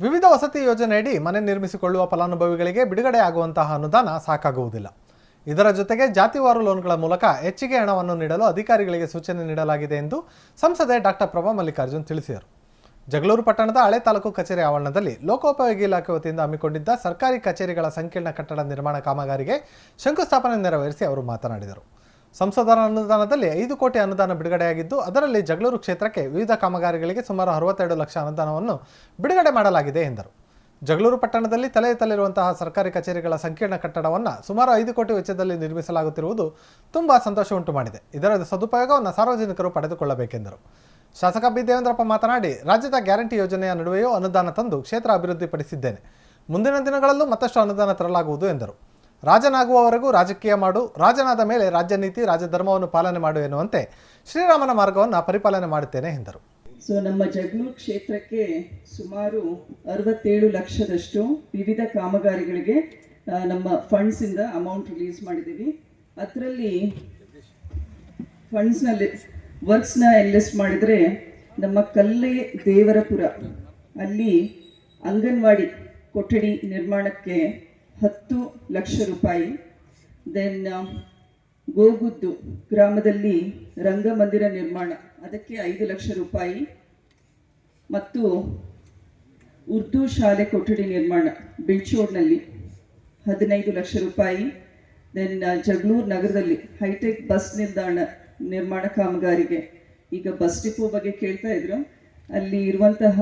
ವಿವಿಧ ವಸತಿ ಯೋಜನೆಯಡಿ ಮನೆ ನಿರ್ಮಿಸಿಕೊಳ್ಳುವ ಫಲಾನುಭವಿಗಳಿಗೆ ಬಿಡುಗಡೆ ಆಗುವಂತಹ ಅನುದಾನ ಸಾಕಾಗುವುದಿಲ್ಲ. ಇದರ ಜೊತೆಗೆ ಜಾತಿವಾರು ಲೋನ್ಗಳ ಮೂಲಕ ಹೆಚ್ಚಿಗೆ ಹಣವನ್ನು ನೀಡಲು ಅಧಿಕಾರಿಗಳಿಗೆ ಸೂಚನೆ ನೀಡಲಾಗಿದೆ ಎಂದು ಸಂಸದೆ ಡಾಕ್ಟರ್ ಪ್ರಭಾ ಮಲ್ಲಿಕಾರ್ಜುನ್ ತಿಳಿಸಿದರು. ಜಗಳೂರು ಪಟ್ಟಣದ ಹಳೆ ತಾಲೂಕು ಕಚೇರಿ ಆವರಣದಲ್ಲಿ ಲೋಕೋಪಯೋಗಿ ಇಲಾಖೆ ವತಿಯಿಂದ ಹಮ್ಮಿಕೊಂಡಿದ್ದ ಸರ್ಕಾರಿ ಕಚೇರಿಗಳ ಸಂಕೀರ್ಣ ಕಟ್ಟಡ ನಿರ್ಮಾಣ ಕಾಮಗಾರಿಗೆ ಶಂಕುಸ್ಥಾಪನೆ ನೆರವೇರಿಸಿ ಅವರು ಮಾತನಾಡಿದರು. ಸಂಸದರ ಅನುದಾನದಲ್ಲಿ ಐದು ಕೋಟಿ ಅನುದಾನ ಬಿಡುಗಡೆಯಾಗಿದ್ದು, ಅದರಲ್ಲಿ ಜಗಳೂರು ಕ್ಷೇತ್ರಕ್ಕೆ ವಿವಿಧ ಕಾಮಗಾರಿಗಳಿಗೆ ಸುಮಾರು ಅರವತ್ತೆರಡು ಲಕ್ಷ ಅನುದಾನವನ್ನು ಬಿಡುಗಡೆ ಮಾಡಲಾಗಿದೆ ಎಂದರು. ಜಗಳೂರು ಪಟ್ಟಣದಲ್ಲಿ ತಲೆ ಎತ್ತಲಿರುವಂತಹ ಸರ್ಕಾರಿ ಕಚೇರಿಗಳ ಸಂಕೀರ್ಣ ಕಟ್ಟಡವನ್ನು ಸುಮಾರು ಐದು ಕೋಟಿ ವೆಚ್ಚದಲ್ಲಿ ನಿರ್ಮಿಸಲಾಗುತ್ತಿರುವುದು ತುಂಬ ಸಂತೋಷ ಉಂಟು ಮಾಡಿದೆ ಇದರ ಸದುಪಯೋಗವನ್ನು ಸಾರ್ವಜನಿಕರು ಪಡೆದುಕೊಳ್ಳಬೇಕೆಂದರು. ಶಾಸಕ ಬಿ. ದೇವೇಂದ್ರಪ್ಪ ಮಾತನಾಡಿ, ರಾಜ್ಯದ ಗ್ಯಾರಂಟಿ ಯೋಜನೆಯ ನಡುವೆಯೂ ಅನುದಾನ ತಂದು ಕ್ಷೇತ್ರ ಅಭಿವೃದ್ಧಿಪಡಿಸಿದ್ದೇನೆ. ಮುಂದಿನ ದಿನಗಳಲ್ಲೂ ಮತ್ತಷ್ಟು ಅನುದಾನ ತರಲಾಗುವುದು ಎಂದರು. ರಾಜನಾಗುವವರೆಗೂ ರಾಜಕೀಯ ಮಾಡು, ರಾಜನಾದ ಮೇಲೆ ರಾಜ್ಯ ನೀತಿ ರಾಜಧರ್ಮವನ್ನು ಪಾಲನೆ ಮಾಡು ಎನ್ನುವಂತೆ ಶ್ರೀರಾಮನ ಮಾರ್ಗವನ್ನು ಪರಿಪಾಲನೆ ಮಾಡುತ್ತೇನೆ ಎಂದರು. ಸೊ, ನಮ್ಮ ಜಗಳೂರು ಕ್ಷೇತ್ರಕ್ಕೆ ಸುಮಾರು ಅರವತ್ತೇಳು ಲಕ್ಷದಷ್ಟು ವಿವಿಧ ಕಾಮಗಾರಿಗಳಿಗೆ ನಮ್ಮ ಫಂಡ್ಸ್ ಇಂದ ಅಮೌಂಟ್ ರಿಲೀಸ್ ಮಾಡಿದ್ದೀವಿ. ಅದರಲ್ಲಿ ಫಂಡ್ಸ್ನಲ್ಲಿ ವರ್ಕ್ಸ್ನ ಎನ್ಲಿಸ್ಟ್ ಮಾಡಿದರೆ ನಮ್ಮ ಕಲ್ಲೆ ದೇವರಪುರ ಅಲ್ಲಿ ಅಂಗನವಾಡಿ ಕೊಠಡಿ ನಿರ್ಮಾಣಕ್ಕೆ ಹತ್ತು ಲಕ್ಷ ರೂಪಾಯಿ. ದೆನ್ ಗೋಗುದ್ದು ಗ್ರಾಮದಲ್ಲಿ ರಂಗಮಂದಿರ ನಿರ್ಮಾಣ. ಅದಕ್ಕೆ ಐದು ಲಕ್ಷ ರೂಪಾಯಿ. ಮತ್ತು ಉರ್ದು ಶಾಲೆ ಕೊಠಡಿ ನಿರ್ಮಾಣ ಬಿಳ್ಚೋಡ್ನಲ್ಲಿ ಹದಿನೈದು ಲಕ್ಷ ರೂಪಾಯಿ. ದೆನ್ ಜಗಳೂರು ನಗರದಲ್ಲಿ ಹೈಟೆಕ್ ಬಸ್ ನಿಲ್ದಾಣ ನಿರ್ಮಾಣ ಕಾಮಗಾರಿಗೆ. ಈಗ ಬಸ್ ಡಿಪೋ ಬಗ್ಗೆ ಕೇಳ್ತಾ ಇದ್ರು. ಅಲ್ಲಿ ಇರುವಂತಹ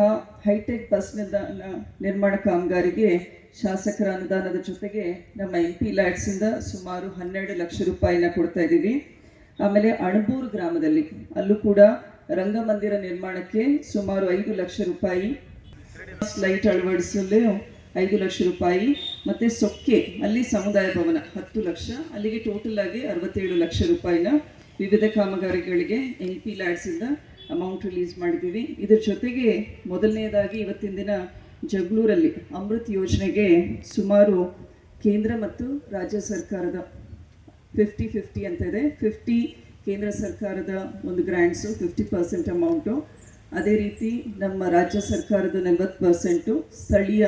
ಹೈಟೆಕ್ ಬಸ್ ನಿಲ್ದಾಣ ನಿರ್ಮಾಣ ಕಾಮಗಾರಿಗೆ ಶಾಸಕರ ಅನುದಾನದ ಜೊತೆಗೆ ನಮ್ಮ ಎಂ ಪಿ ಲ್ಯಾಡ್ಸಿಂದ ಸುಮಾರು ಹನ್ನೆರಡು ಲಕ್ಷ ರೂಪಾಯಿನ ಕೊಡ್ತಾ ಇದ್ದೀವಿ. ಆಮೇಲೆ ಅಣಬೂರು ಗ್ರಾಮದಲ್ಲಿ ಅಲ್ಲೂ ಕೂಡ ರಂಗಮಂದಿರ ನಿರ್ಮಾಣಕ್ಕೆ ಸುಮಾರು ಐದು ಲಕ್ಷ ರೂಪಾಯಿ ಲೈಟ್ ಅಳವಡಿಸಲು ಐದು ಲಕ್ಷ ರೂಪಾಯಿ, ಮತ್ತೆ ಸೊಕ್ಕೆ, ಅಲ್ಲಿ ಸಮುದಾಯ ಭವನ ಹತ್ತು ಲಕ್ಷ, ಅಲ್ಲಿಗೆ ಟೋಟಲ್ ಆಗಿ ಅರವತ್ತೇಳು ಲಕ್ಷ ರೂಪಾಯಿನ ವಿವಿಧ ಕಾಮಗಾರಿಗಳಿಗೆ ಎಂಪಿ ಪಿ ಲ್ಯಾಡ್ಸಿಂದ ಅಮೌಂಟ್ ರಿಲೀಸ್ ಮಾಡಿದ್ದೀವಿ. ಇದ್ರ ಜೊತೆಗೆ ಮೊದಲನೇದಾಗಿ ಇವತ್ತಿನ ದಿನ ಜಗಳೂರಲ್ಲಿ ಅಮೃತ್ ಯೋಜನೆಗೆ ಸುಮಾರು ಕೇಂದ್ರ ಮತ್ತು ರಾಜ್ಯ ಸರ್ಕಾರದ ಫಿಫ್ಟಿ ಫಿಫ್ಟಿ ಅಂತ ಇದೆ. ಫಿಫ್ಟಿ ಕೇಂದ್ರ ಸರ್ಕಾರದ ಒಂದು ಗ್ರ್ಯಾಂಟ್ಸು ಫಿಫ್ಟಿ ಪರ್ಸೆಂಟ್ ಅಮೌಂಟು ಅದೇ ರೀತಿ ನಮ್ಮ ರಾಜ್ಯ ಸರ್ಕಾರದ ನಲವತ್ತು ಪರ್ಸೆಂಟು ಸ್ಥಳೀಯ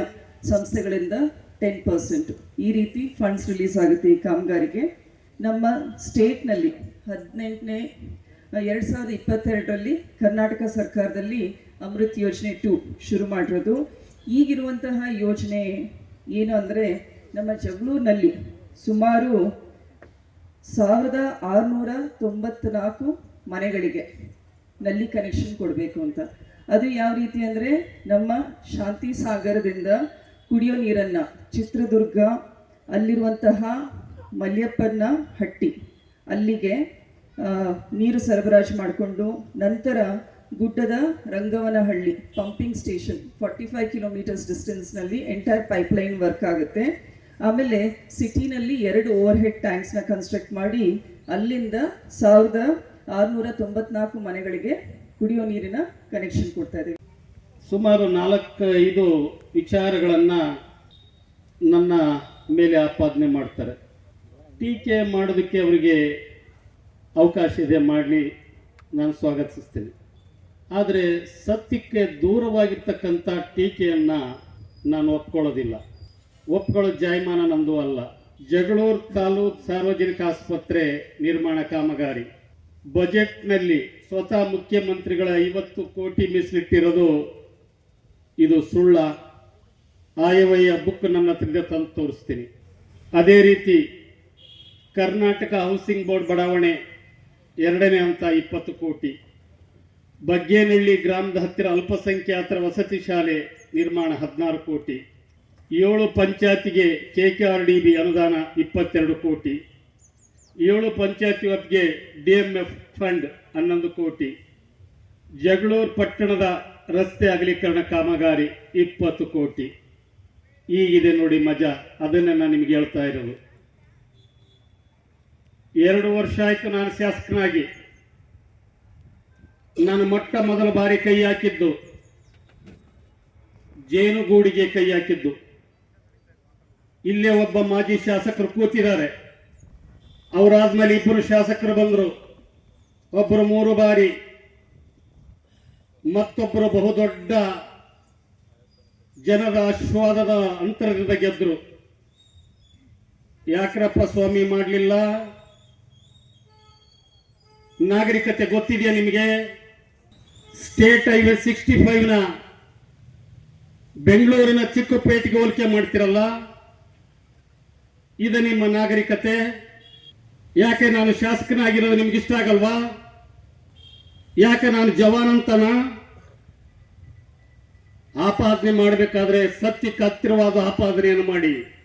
ಸಂಸ್ಥೆಗಳಿಂದ ಟೆನ್ ಪರ್ಸೆಂಟು ಈ ರೀತಿ ಫಂಡ್ಸ್ ರಿಲೀಸ್ ಆಗುತ್ತೆ ಈ ಕಾಮಗಾರಿಗೆ. ನಮ್ಮ ಸ್ಟೇಟ್ನಲ್ಲಿ ಹದಿನೆಂಟನೇ ಎರಡು ಸಾವಿರದ ಇಪ್ಪತ್ತೆರಡರಲ್ಲಿ ಕರ್ನಾಟಕ ಸರ್ಕಾರದಲ್ಲಿ ಅಮೃತ್ ಯೋಜನೆ ಟು ಶುರು ಮಾಡಿರೋದು. ಈಗಿರುವಂತಹ ಯೋಜನೆ ಏನು ಅಂದರೆ ನಮ್ಮ ಜಗಳೂರಿನಲ್ಲಿ ಸುಮಾರು ಸಾವಿರದ ಆರುನೂರ ತೊಂಬತ್ನಾಲ್ಕು ಮನೆಗಳಿಗೆ ನಲ್ಲಿ ಕನೆಕ್ಷನ್ ಕೊಡಬೇಕು ಅಂತ. ಅದು ಯಾವ ರೀತಿ ಅಂದರೆ ನಮ್ಮ ಶಾಂತಿ ಸಾಗರದಿಂದ ಕುಡಿಯೋ ನೀರನ್ನು ಚಿತ್ರದುರ್ಗ ಅಲ್ಲಿರುವಂತಹ ಮಲ್ಯಪ್ಪನ ಹಟ್ಟಿ ಅಲ್ಲಿಗೆ ನೀರು ಸರಬರಾಜು ಮಾಡಿಕೊಂಡು ನಂತರ ಗುಡ್ಡದ Rangavanahalli pumping station forty five kilometres ಡಿಸ್ಟೆನ್ಸ್ನಲ್ಲಿ entire pipeline work ಆಗುತ್ತೆ. ಆಮೇಲೆ ಸಿಟಿನಲ್ಲಿ ಎರಡು ಓವರ್ ಹೆಡ್ ಟ್ಯಾಂಕ್ಸ್ನ ಕನ್ಸ್ಟ್ರಕ್ಟ್ ಮಾಡಿ ಅಲ್ಲಿಂದ ಸಾವಿರದ ಆರುನೂರ ತೊಂಬತ್ನಾಲ್ಕು ಮನೆಗಳಿಗೆ ಕುಡಿಯೋ ನೀರಿನ ಕನೆಕ್ಷನ್ ಕೊಡ್ತಾ ಇದ್ದೀವಿ. ಸುಮಾರು ನಾಲ್ಕು ಐದು ವಿಚಾರಗಳನ್ನು ನನ್ನ ಮೇಲೆ ಆಪಾದನೆ ಮಾಡ್ತಾರೆ. ಟೀಕೆ ಮಾಡೋದಕ್ಕೆ ಅವರಿಗೆ ಅವಕಾಶ ಇದೆ ಮಾಡಲಿ, ನಾನು ಸ್ವಾಗತಿಸ್ತೇನೆ. ಆದರೆ ಸತ್ಯಕ್ಕೆ ದೂರವಾಗಿರ್ತಕ್ಕಂಥ ಟೀಕೆಯನ್ನು ನಾನು ಒಪ್ಕೊಳ್ಳೋದಿಲ್ಲ. ಒಪ್ಕೊಳ್ಳೋ ಜಾಯಮಾನ ನಮ್ಮದು ಅಲ್ಲ. ಜಗಳೂರು ತಾಲೂಕು ಸಾರ್ವಜನಿಕ ಆಸ್ಪತ್ರೆ ನಿರ್ಮಾಣ ಕಾಮಗಾರಿ. ಬಜೆಟ್ನಲ್ಲಿ ಸ್ವತಃ ಮುಖ್ಯಮಂತ್ರಿಗಳ ಐವತ್ತು ಕೋಟಿ ಮೀಸಲಿಟ್ಟಿರೋದು ಇದು ಸುಳ್ಳ. ಆಯವ್ಯಯ ಬುಕ್ ನನ್ನ ಹತ್ರದಿಂದ ತಂದು ತೋರಿಸ್ತೀನಿ. ಅದೇ ರೀತಿ ಕರ್ನಾಟಕ ಹೌಸಿಂಗ್ ಬೋರ್ಡ್ ಬಡಾವಣೆ ಎರಡನೇ ಹಂತ ಇಪ್ಪತ್ತು ಕೋಟಿ. ಬಗ್ಗೇನಹಳ್ಳಿ ಗ್ರಾಮದ ಹತ್ತಿರ ಅಲ್ಪಸಂಖ್ಯಾತರ ವಸತಿ ಶಾಲೆ ನಿರ್ಮಾಣ ಹದಿನಾರು ಕೋಟಿ. ಏಳು ಪಂಚಾಯತಿಗೆ K K R D B ಅನುದಾನ ಇಪ್ಪತ್ತೆರಡು ಕೋಟಿ. ಏಳು ಪಂಚಾಯತಿ ವ್ಯಾಪ್ತಿಗೆ ಡಿ ಎಂ ಎಫ್ ಫಂಡ್ ಹನ್ನೊಂದು ಕೋಟಿ. ಜಗಳೂರು ಪಟ್ಟಣದ ರಸ್ತೆ ಅಗಲೀಕರಣ ಕಾಮಗಾರಿ ಇಪ್ಪತ್ತು ಕೋಟಿ. ಈಗಿದೆ ನೋಡಿ ಮಜಾ. ಅದನ್ನು ನಾನು ನಿಮಗೆ ಹೇಳ್ತಾ ಇರೋದು. ಎರಡು ವರ್ಷ ಆಯಿತು ನಾನು ಶಾಸಕನಾಗಿ. ನಾನು ಮೊಟ್ಟ ಮೊದಲ ಬಾರಿ ಕೈ ಹಾಕಿದ್ದು, ಜೇನುಗೂಡಿಗೆ ಕೈ ಹಾಕಿದ್ದು. ಇಲ್ಲೇ ಒಬ್ಬ ಮಾಜಿ ಶಾಸಕರು ಕೂತಿದ್ದಾರೆ. ಅವರಾದ್ಮೇಲೆ ಇಬ್ಬರು ಶಾಸಕರು ಬಂದರು. ಒಬ್ಬರು ಮೂರು ಬಾರಿ ಮತ್ತೊಬ್ಬರು ಬಹುದೊಡ್ಡ ಜನರ ಆಶೀರ್ವಾದದ ಅಂತರದಿಂದ ಗೆದ್ದರು ಯಾಕ್ರಪ್ಪ ಸ್ವಾಮಿ ಮಾಡಲಿಲ್ಲ? ನಾಗರಿಕತೆ ಗೊತ್ತಿದೆಯಾ ನಿಮಗೆ? ಸ್ಟೇಟ್ ಹೈವೇ ಸಿಕ್ಸ್ಟಿ ಫೈವ್ನ ಬೆಂಗಳೂರಿನ ಚಿಕ್ಕಪೇಟೆಗೆ ಹೋಲಿಕೆ ಮಾಡ್ತಿರಲ್ಲ? ಇದು ನಿಮ್ಮ ನಾಗರಿಕತೆ. ಯಾಕೆ ನಾನು ಶಾಸಕನಾಗಿರೋದು ನಿಮ್ಗೆ ಇಷ್ಟ ಆಗಲ್ವಾ? ಯಾಕೆ ನಾನು ಜವಾನ್ ಅಂತನ? ಆಪಾದನೆ ಮಾಡಬೇಕಾದ್ರೆ ಸತ್ಯಕ್ಕೆ ಹತ್ತಿರವಾದ ಆಪಾದನೆಯನ್ನು ಮಾಡಿ.